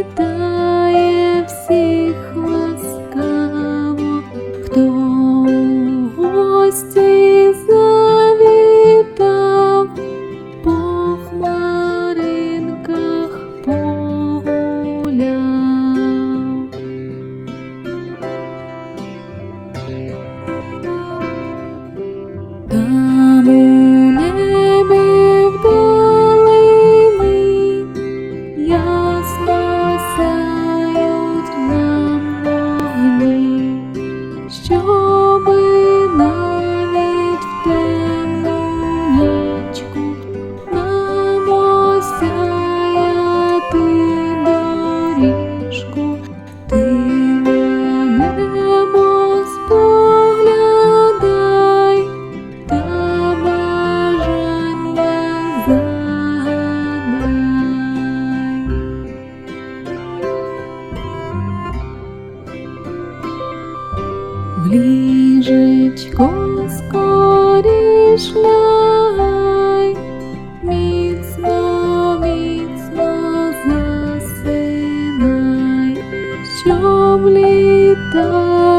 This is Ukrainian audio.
kita. в ліжечко скоріш міцно, міцно засинай, щоб літати.